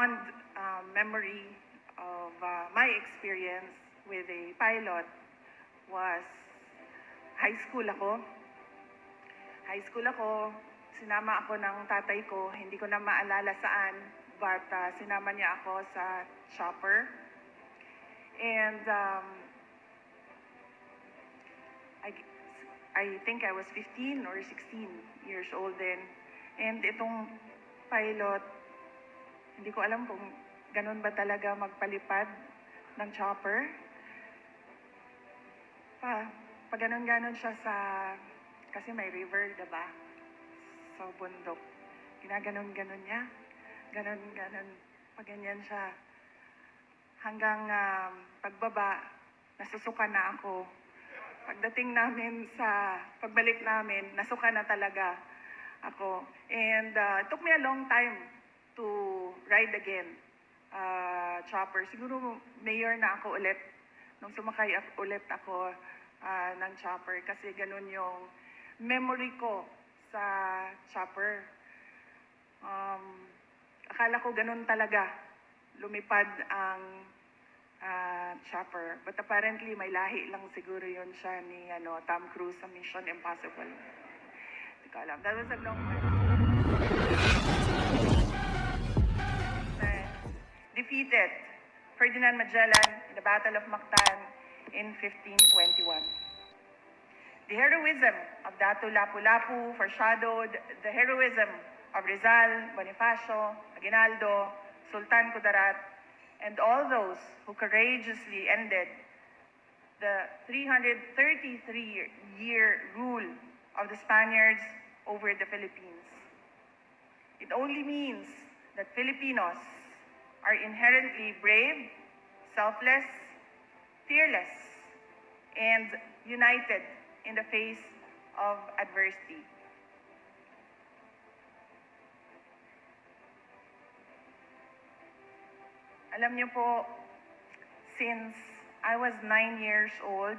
fond uh, memory of uh, my experience with a pilot was high school ako. High school ako, sinama ako ng tatay ko, hindi ko na maalala saan, but uh, sinama niya ako sa chopper. And um, I, I think I was 15 or 16 years old then. And itong pilot, hindi ko alam kung ganun ba talaga magpalipad ng chopper. Pa, pa ganun-ganon siya sa, kasi may river, diba? Sa bundok. Ginaganon-ganon niya. Ganon-ganon. Pa ganyan siya. Hanggang um, pagbaba, nasusuka na ako. Pagdating namin sa, pagbalik namin, nasuka na talaga ako. And uh, it took me a long time to ride again. Uh, chopper. Siguro mayor na ako ulit nung sumakay ak- ulit ako ah, ng chopper kasi ganun yung memory ko sa chopper. Um, akala ko ganun talaga lumipad ang ah, chopper. But apparently may lahi lang siguro yun siya ni ano, Tom Cruise sa Mission Impossible. Hindi ko alam. That was a long time. Defeated Ferdinand Magellan in the Battle of Mactan in 1521. The heroism of Datu Lapu-Lapu foreshadowed the heroism of Rizal, Bonifacio, Aguinaldo, Sultan Kudarat, and all those who courageously ended the 333-year rule of the Spaniards over the Philippines. It only means that Filipinos are inherently brave, selfless, fearless, and united in the face of adversity. Alam niyo po, since I was nine years old,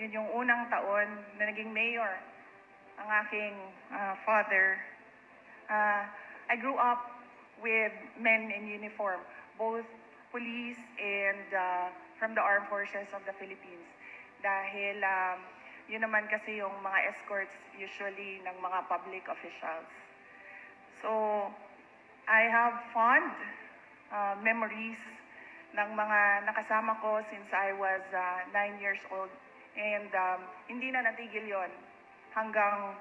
yun yung unang taon na naging mayor ang aking ah, father. Ah, I grew up with men in uniform, both police and ah, from the armed forces of the Philippines. Dahil um, yun naman kasi yung mga escorts usually ng mga public officials. So, I have fond uh, memories ng mga nakasama ko since I was uh, nine years old. And um, hindi na natigil yon hanggang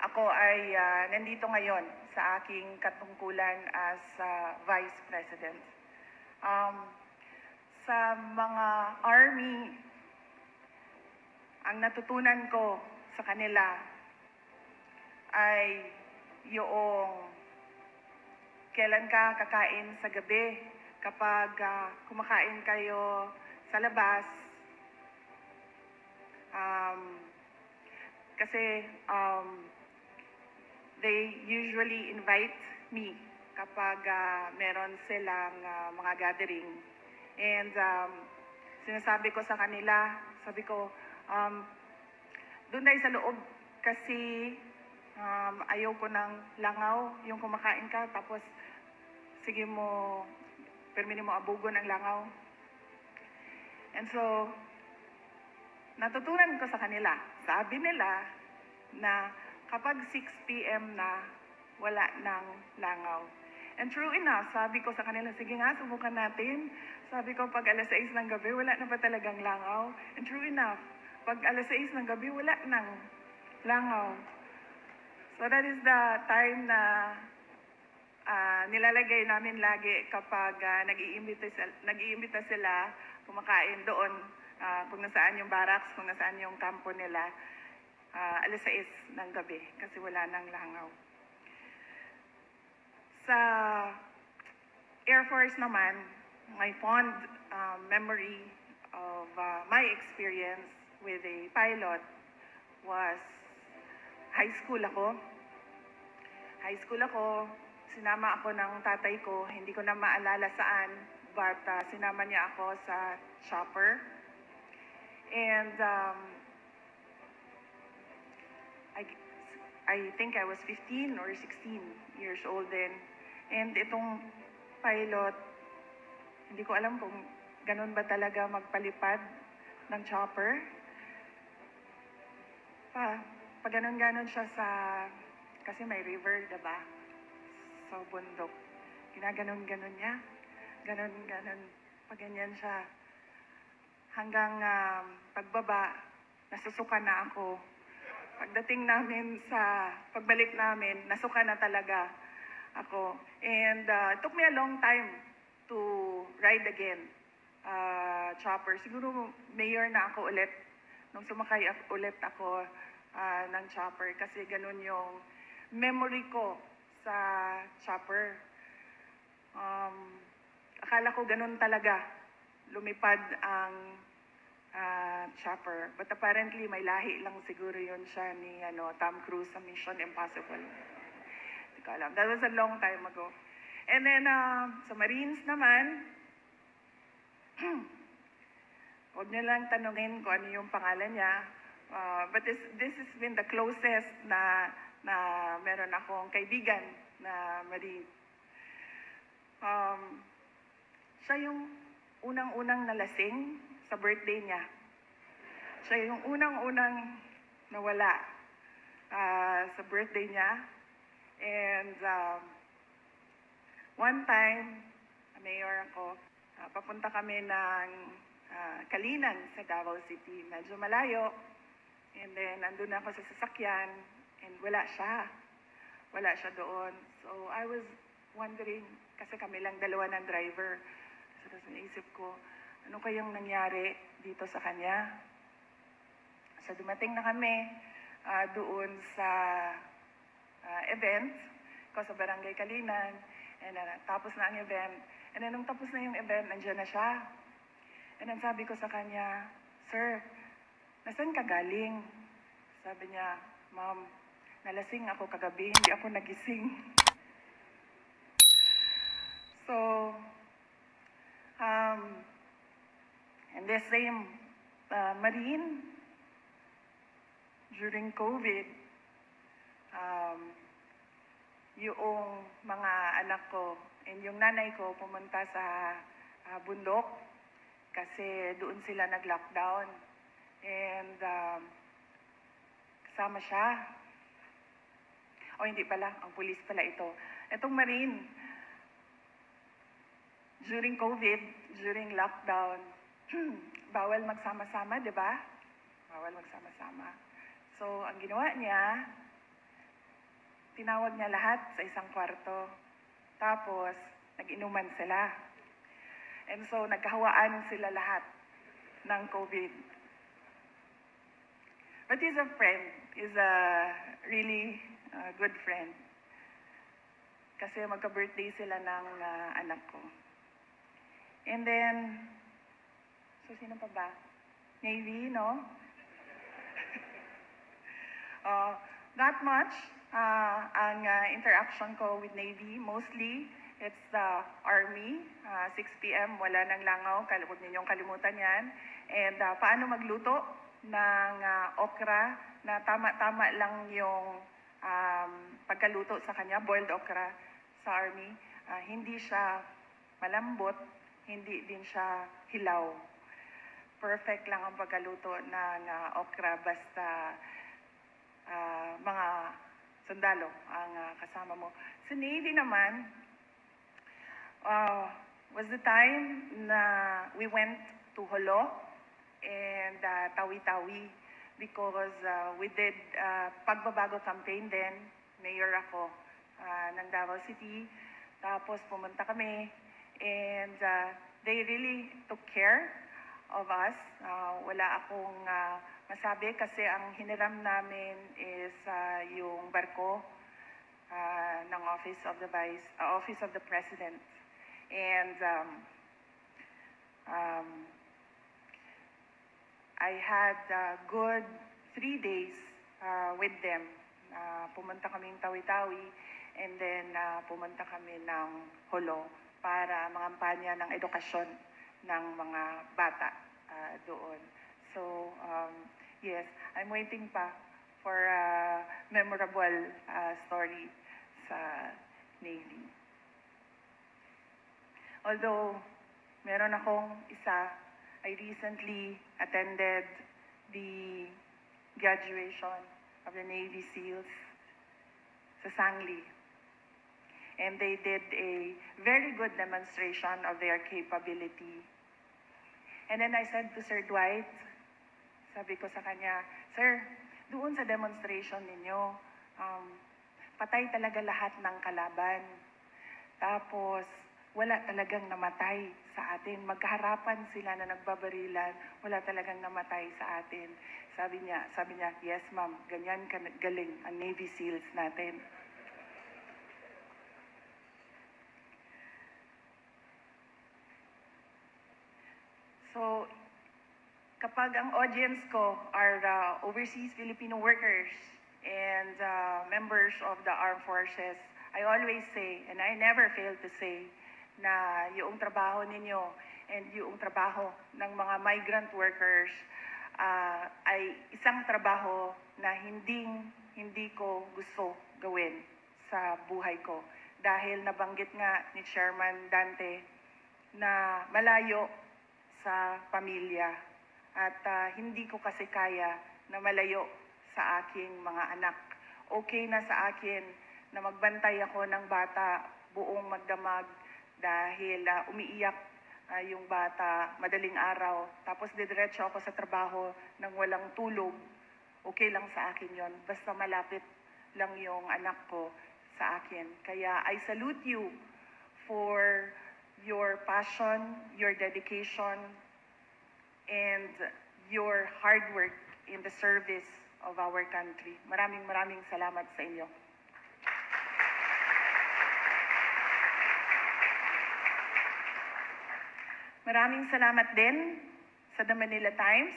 ako ay uh, nandito ngayon sa aking katungkulan as uh, Vice President. Um, sa mga Army, ang natutunan ko sa kanila ay yung kailan ka kakain sa gabi kapag ah, kumakain kayo sa labas. Um, kasi um, they usually invite me kapag ah, meron silang ah, mga gathering. And um, sinasabi ko sa kanila, sabi ko, um, doon tayo sa loob kasi um, ayaw ko ng langaw, yung kumakain ka, tapos sige mo, permini mo abugon ang langaw. And so, natutunan ko sa kanila, sabi nila na kapag 6 p.m. na, wala ng langaw. And true enough, sabi ko sa kanila, sige nga, subukan natin. Sabi ko, pag alas 6 ng gabi, wala na ba talagang langaw? And true enough, pag alas 6 ng gabi, wala ng langaw. So that is the time na ah, nilalagay namin lagi kapag uh, nag-iimbita, sila, nag-iimbita sila kumakain doon ah, kung nasaan yung barracks, kung nasaan yung kampo nila. Ah, alas 6 ng gabi kasi wala nang langaw. Sa Air Force naman, my fond uh, memory of uh, my experience with a pilot was high school ako. High school ako, sinama ako ng tatay ko, hindi ko na maalala saan, but uh, sinama niya ako sa chopper. And um, I think I was 15 or 16 years old then. And itong pilot, hindi ko alam kung ganun ba talaga magpalipad ng chopper. Pa, pag ganun-ganon siya sa, kasi may river, diba? Sa bundok. Ginaganon-ganon niya. Ganon-ganon. Pag ganyan siya. Hanggang um, pagbaba, nasusuka na ako. Pagdating namin sa, pagbalik namin, nasuka na talaga ako. And uh, it took me a long time to ride again. Uh, chopper. Siguro mayor na ako ulit. Nung sumakay ak- ulit ako ah, ng chopper. Kasi ganun yung memory ko sa chopper. Um, akala ko ganun talaga. Lumipad ang ah, chopper. But apparently, may lahi lang siguro yun siya ni ano, Tom Cruise sa Mission Impossible. Hindi ko alam. That was a long time ago. And then, ah, sa Marines naman, huwag niyo lang tanungin kung ano yung pangalan niya. Ah, but this, this has been the closest na, na meron akong kaibigan na Marine. Um, siya yung unang-unang nalasing sa birthday niya. Siya yung unang-unang nawala ah, sa birthday niya. And um, one time, mayor ako, ah, papunta kami ng ah, Kalinan sa Davao City. Medyo malayo. And then, nandun ako sa sasakyan and wala siya. Wala siya doon. So, I was wondering, kasi kami lang dalawa ng driver. So, tapos naisip ko, ano kayang nangyari dito sa kanya? So, dumating na kami ah, doon sa ah, event ko sa Barangay Kalinan. And then, tapos na ang event. And then, nung tapos na yung event, nandiyan na siya. And then, sabi ko sa kanya, Sir, nasan ka galing? Sabi niya, Ma'am, nalasing ako kagabi, hindi ako nagising. So, um, and the same uh, Marine, during COVID, um, yung mga anak ko and yung nanay ko pumunta sa ah, bundok kasi doon sila nag-lockdown. And um, kasama siya. O hindi pala, ang pulis pala ito. Itong Marine, during COVID, during lockdown, bawal magsama-sama, di ba? Bawal magsama-sama. So, ang ginawa niya, tinawag niya lahat sa isang kwarto. Tapos, nag-inuman sila. And so, nagkahawaan sila lahat ng COVID. But he's a friend. He's a really uh, good friend. Kasi magka-birthday sila ng uh, anak ko. And then, so sino pa ba? Navy, no? Uh, not much uh, ang uh, interaction ko with Navy. Mostly, it's the Army. Uh, 6 p.m., wala nang langaw. Kal- Huwag ninyong kalimutan yan. And uh, paano magluto ng uh, okra na tama-tama lang yung um, pagkaluto sa kanya, boiled okra sa Army. Uh, hindi siya malambot, hindi din siya hilaw. Perfect lang ang pagkaluto ng uh, okra basta ah, mga sundalo ang ah, kasama mo. Sa Navy naman, ah, was the time na we went to Holo and ah, Tawi-Tawi because ah, we did ah, pagbabago campaign din. Mayor ako ah, ng Davao City. Tapos pumunta kami and ah, they really took care of us. Ah, wala akong ah, masabi kasi ang hiniram namin is ah, yung barko ah, ng Office of the Vice, ah, Office of the President. And um, um, I had a good three days uh, with them. Uh, pumunta kaming Tawi-Tawi and then uh, pumunta kami ng Holo para mangampanya ng edukasyon ng mga bata uh, doon. So, um, yes, I'm waiting pa for a memorable uh, story sa Navy. Although, meron akong isa, I recently attended the graduation of the Navy SEALs sa Sangli. And they did a very good demonstration of their capability. And then I said to Sir Dwight, sabi ko sa kanya, Sir, doon sa demonstration ninyo, um, patay talaga lahat ng kalaban. Tapos, wala talagang namatay sa atin. Magkaharapan sila na nagbabarilan, wala talagang namatay sa atin. Sabi niya, sabi niya, yes ma'am, ganyan ka galing ang Navy SEALs natin. So, kapag ang audience ko are uh, overseas Filipino workers and uh, members of the armed forces, I always say, and I never fail to say, na yung trabaho ninyo and yung trabaho ng mga migrant workers uh, ay isang trabaho na hindi hindi ko gusto gawin sa buhay ko. Dahil nabanggit nga ni Chairman Dante na malayo sa pamilya at ah, hindi ko kasi kaya na malayo sa aking mga anak. Okay na sa akin na magbantay ako ng bata buong magdamag dahil ah, umiiyak ah, yung bata madaling araw tapos didiretso ako sa trabaho ng walang tulog. Okay lang sa akin yon basta malapit lang yung anak ko sa akin. Kaya I salute you for your passion, your dedication, and your hard work in the service of our country. Maraming maraming salamat sa inyo. Maraming salamat din sa The Manila Times.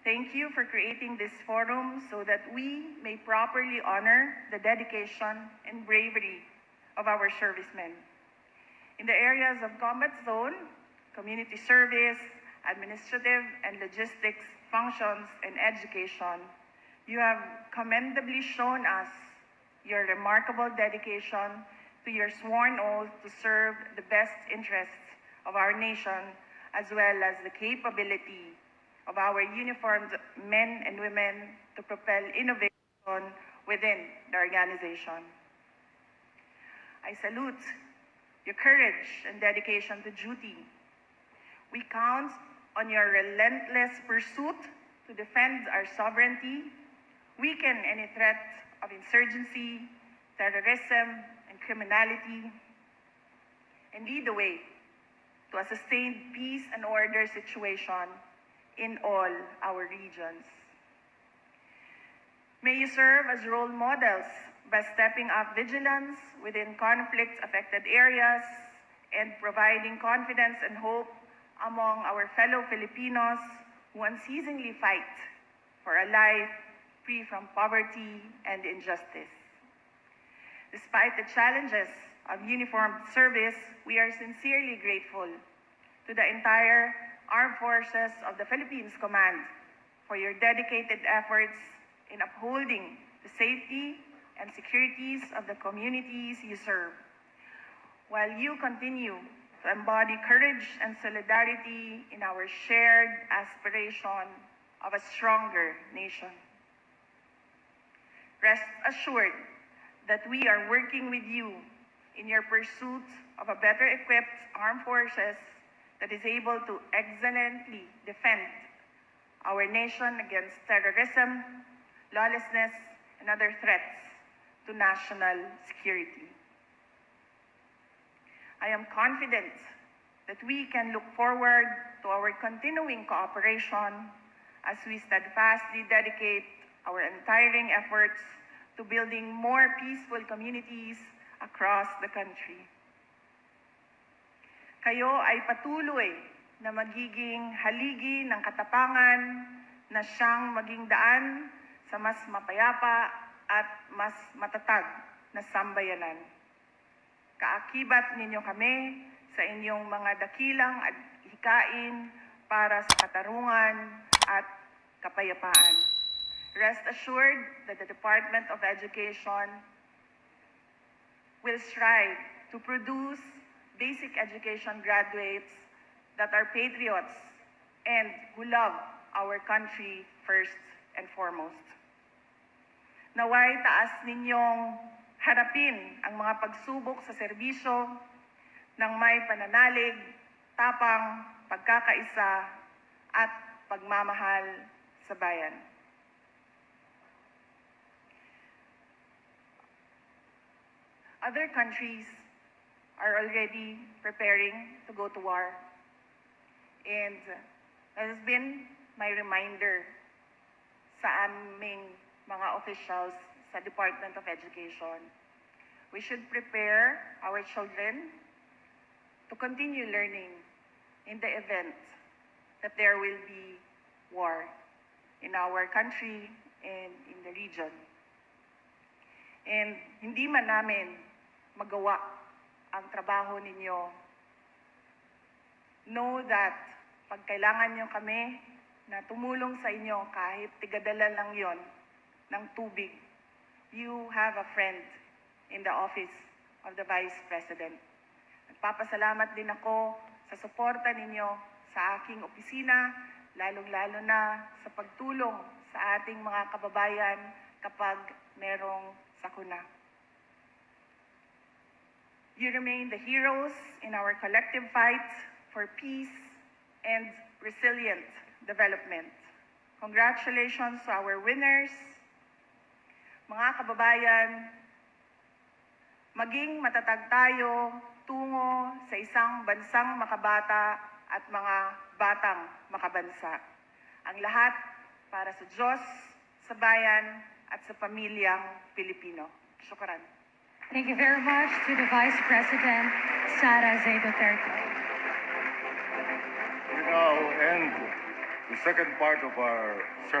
Thank you for creating this forum so that we may properly honor the dedication and bravery of our servicemen. In the areas of combat zone, community service, administrative and logistics functions, and education, you have commendably shown us your remarkable dedication to your sworn oath to serve the best interests of our nation as well as the capability of our uniformed men and women to propel innovation within the organization. I salute your courage and dedication to duty. We count on your relentless pursuit to defend our sovereignty, weaken any threat of insurgency, terrorism, and criminality, and lead the way to a sustained peace and order situation in all our regions. May you serve as role models by stepping up vigilance within conflict-affected areas and providing confidence and hope among our fellow Filipinos who unceasingly fight for a life free from poverty and injustice. Despite the challenges of uniformed service, we are sincerely grateful to the entire Armed Forces of the Philippines Command for your dedicated efforts in upholding the safety and securities of the communities you serve, while you continue to embody courage and solidarity in our shared aspiration of a stronger nation. Rest assured that we are working with you in your pursuit of a better equipped armed forces that is able to excellently defend our nation against terrorism, lawlessness, and other threats to national security. I am confident that we can look forward to our continuing cooperation as we steadfastly dedicate our untiring efforts to building more peaceful communities across the country. Kayo ay patuloy na magiging haligi ng katapangan na siyang maging daan sa mas mapayapa at mas matatag na sambayanan. Kaakibat ninyo kami sa inyong mga dakilang at hikain para sa katarungan at kapayapaan. Rest assured that the Department of Education will strive to produce basic education graduates that are patriots and who love our country first and foremost. Naway taas ninyong harapin ang mga pagsubok sa serbisyo ng may pananalig, tapang, pagkakaisa, at pagmamahal sa bayan. Other countries are already preparing to go to war. And that has been my reminder sa aming mga officials sa Department of Education. We should prepare our children to continue learning in the event that there will be war in our country and in the region. And hindi man namin magawa ang trabaho ninyo, know that pag kailangan nyo kami na tumulong sa inyo kahit tigadala lang yon ng tubig, you have a friend in the office of the Vice President. Nagpapasalamat din ako sa suporta ninyo sa aking opisina, lalong-lalo na sa pagtulong sa ating mga kababayan kapag merong sakuna. You remain the heroes in our collective fight for peace and resilient development. Congratulations to our winners. Mga kababayan, maging matatag tayo tungo sa isang bansang makabata at mga batang makabansa. Ang lahat para sa Diyos, sa bayan, at sa pamilyang Pilipino. Syukuran. Thank you very much to the Vice President, Sara Zay Duterte. We now end the second part of our ceremony.